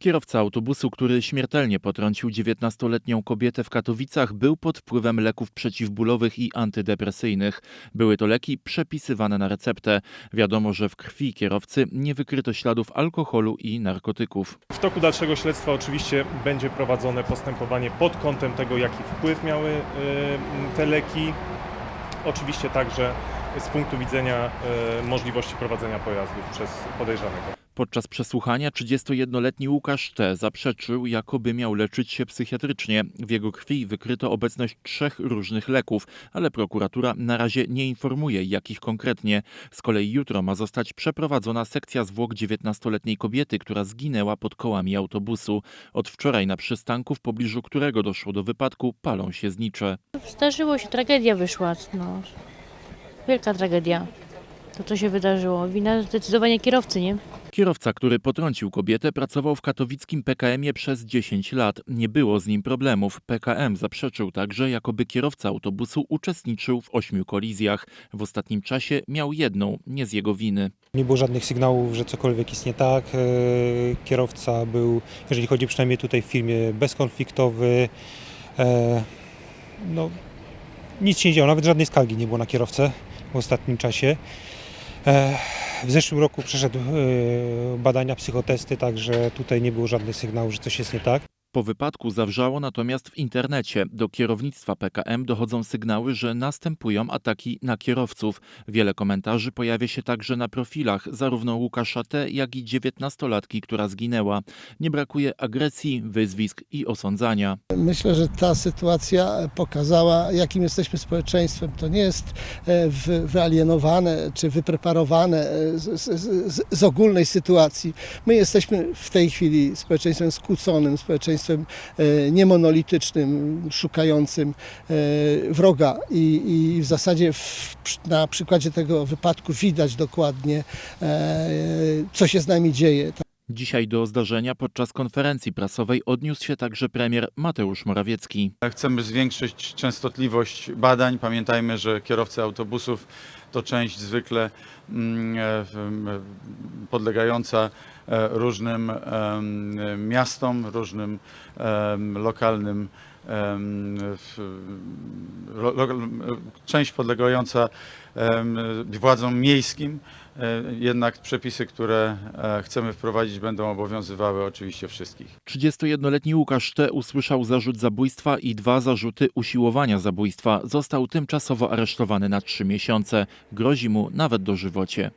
Kierowca autobusu, który śmiertelnie potrącił 19-letnią kobietę w Katowicach, był pod wpływem leków przeciwbólowych i antydepresyjnych. Były to leki przepisywane na receptę. Wiadomo, że w krwi kierowcy nie wykryto śladów alkoholu i narkotyków. W toku dalszego śledztwa oczywiście będzie prowadzone postępowanie pod kątem tego, jaki wpływ miały y, te leki. Oczywiście także z punktu widzenia y, możliwości prowadzenia pojazdów przez podejrzanego. Podczas przesłuchania 31-letni Łukasz T. zaprzeczył, jakoby miał leczyć się psychiatrycznie. W jego krwi wykryto obecność trzech różnych leków, ale prokuratura na razie nie informuje, jakich konkretnie. Z kolei jutro ma zostać przeprowadzona sekcja zwłok 19-letniej kobiety, która zginęła pod kołami autobusu. Od wczoraj na przystanku, w pobliżu którego doszło do wypadku, palą się znicze. Zdarzyło się, tragedia wyszła. No. Wielka tragedia. To, co się wydarzyło. Wina zdecydowanie kierowcy, nie? Kierowca, który potrącił kobietę, pracował w katowickim PKM-ie przez 10 lat. Nie było z nim problemów. PKM zaprzeczył także, jakoby kierowca autobusu uczestniczył w ośmiu kolizjach. W ostatnim czasie miał jedną, nie z jego winy. Nie było żadnych sygnałów, że cokolwiek jest nie tak. E, Kierowca był, jeżeli chodzi przynajmniej tutaj w firmie, bezkonfliktowy. E, No, nic się nie działo, nawet żadnej skargi nie było na kierowcę w ostatnim czasie. W zeszłym roku przeszedł e, badania, psychotesty, także tutaj nie było żadnych sygnałów, że coś jest nie tak. Po wypadku zawrzało natomiast w internecie. Do kierownictwa PKM dochodzą sygnały, że następują ataki na kierowców. Wiele komentarzy pojawia się także na profilach zarówno Łukasza T., jak i 19-latki, która zginęła. Nie brakuje agresji, wyzwisk i osądzania. Myślę, że ta sytuacja pokazała, jakim jesteśmy społeczeństwem. To nie jest e, wy- wyalienowane czy wypreparowane e, z, z, z ogólnej sytuacji. My jesteśmy w tej chwili społeczeństwem skłóconym, społeczeństwem e, niemonolitycznym, szukającym e, wroga i, i w zasadzie w, na przykładzie tego wypadku widać dokładnie, e, co się z nami dzieje. Dzisiaj do zdarzenia podczas konferencji prasowej odniósł się także premier Mateusz Morawiecki. Chcemy zwiększyć częstotliwość badań. Pamiętajmy, że kierowcy autobusów to część zwykle mm, podlegająca różnym em, miastom, różnym lokalnym część podlegająca władzom miejskim. E, Jednak przepisy, które e, chcemy wprowadzić, będą obowiązywały oczywiście wszystkich. 31-letni Łukasz T. usłyszał zarzut zabójstwa i dwa zarzuty usiłowania zabójstwa. Został tymczasowo aresztowany na trzy miesiące. Grozi mu nawet dożywocie.